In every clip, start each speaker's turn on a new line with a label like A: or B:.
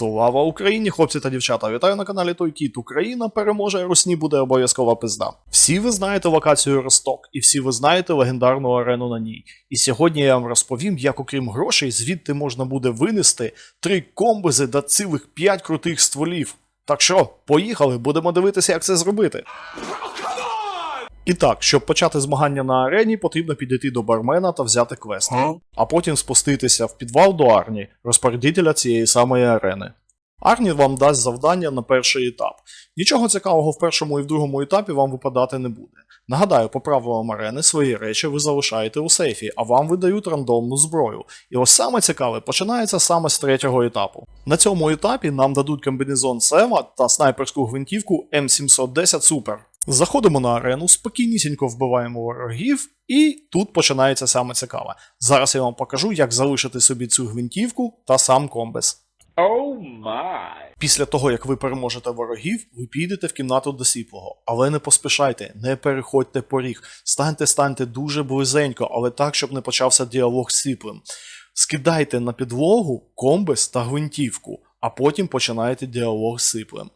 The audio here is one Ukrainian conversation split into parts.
A: Слава Україні, хлопці та дівчата! Вітаю на каналі Той Кіт. Україна переможе, Русні буде обов'язкова пизда. Всі ви знаєте локацію Росток, і всі ви знаєте легендарну арену на ній. І сьогодні я вам розповім, як окрім грошей, звідти можна буде винести три комбизи та цілих п'ять крутих стволів. Так що, поїхали, будемо дивитися, як це зробити. І так, щоб почати змагання на арені, потрібно підійти до бармена та взяти квест, а потім спуститися в підвал до Арні, розпорядителя цієї самої арени. Арні вам дасть завдання на перший етап. Нічого цікавого в першому і в другому етапі вам випадати не буде. Нагадаю, по правилам арени свої речі ви залишаєте у сейфі, а вам видають рандомну зброю. І ось саме цікаве починається саме з третього етапу. На цьому етапі нам дадуть комбінезон Сева та снайперську гвинтівку М710 Super. Заходимо на арену, спокійнісінько вбиваємо ворогів, і тут починається саме цікаве. Зараз я вам покажу, як залишити собі цю гвинтівку та сам комбез.
B: Oh my.
A: Після того, як ви переможете ворогів, ви підете в кімнату до сіплого. Але не поспішайте, не переходьте поріг. Станьте, станьте дуже близенько, але так, щоб не почався діалог з сіплим. Скидайте на підлогу комбез та гвинтівку, а потім починаєте діалог з сиплем.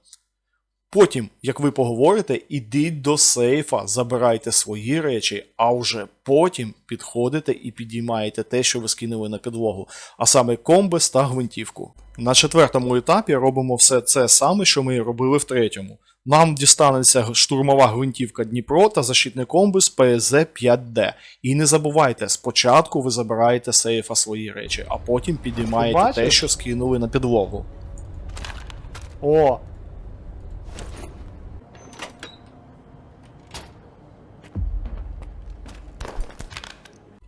A: Потім, як ви поговорите, ідіть до сейфа, забирайте свої речі, а вже потім підходите і підіймаєте те, що ви скинули на підлогу, а саме комбез та гвинтівку. На четвертому етапі робимо все це саме, що ми і робили в третьому. Нам дістанеться штурмова гвинтівка Дніпро та защитний комбез PSZ 5D. І не забувайте, спочатку ви забираєте сейфа свої речі, а потім підіймаєте те, що скинули на підлогу.
C: О!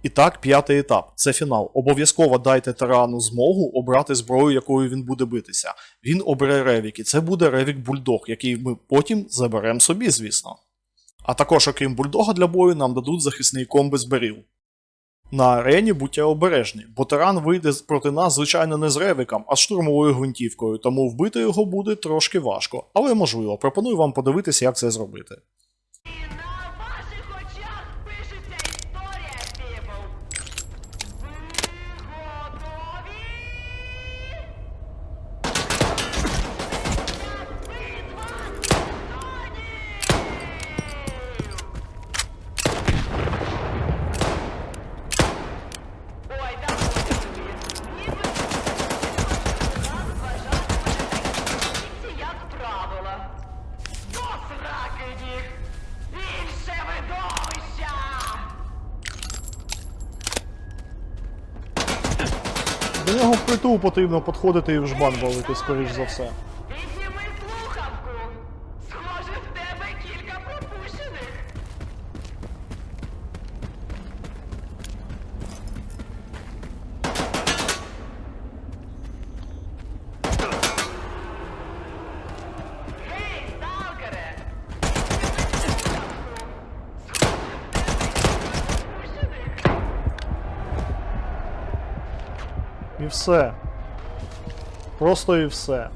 A: І так, п'ятий етап це фінал. Обов'язково дайте тирану змогу обрати зброю, якою він буде битися. Він обере ревік, і це буде ревік бульдог, який ми потім заберемо собі, звісно. А також, окрім бульдога для бою, нам дадуть захисний комбез беріл. На арені будьте обережні, бо тиран вийде проти нас, звичайно, не з ревіком, а з штурмовою гвинтівкою, тому вбити його буде трошки важко, але можливо. Пропоную вам подивитися, як це зробити.
D: До
C: нього впритул потрібно підходити і в жбан валити, скоріш за все. І все. Просто і все.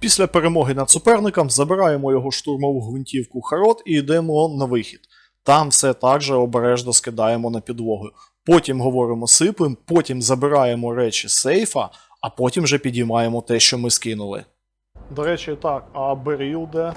A: Після перемоги над суперником забираємо його штурмову гвинтівку Харот і йдемо на вихід. Там все так же обережно скидаємо на підлогу. Потім говоримо сиплим, потім забираємо речі з сейфа, а потім вже підіймаємо те, що ми скинули.
C: До речі, так, а Беріл де?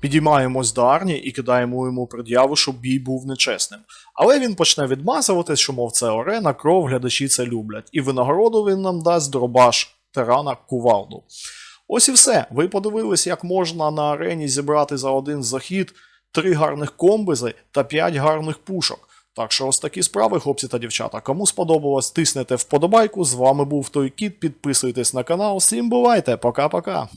A: Підіймаємось до Арні і кидаємо йому пред'яву, щоб бій був нечесним. Але він почне відмазуватись, що мов це орена, кров, глядачі це люблять. І винагороду він нам дасть дробаш тирана кувалду. Ось і все. Ви подивились, як можна на арені зібрати за один захід три гарних комбизи та п'ять гарних пушок. Так що ось такі справи, хлопці та дівчата. Кому сподобалось, тиснете вподобайку. З вами був той кіт. Підписуйтесь на канал. Всім бувайте, пока-пока.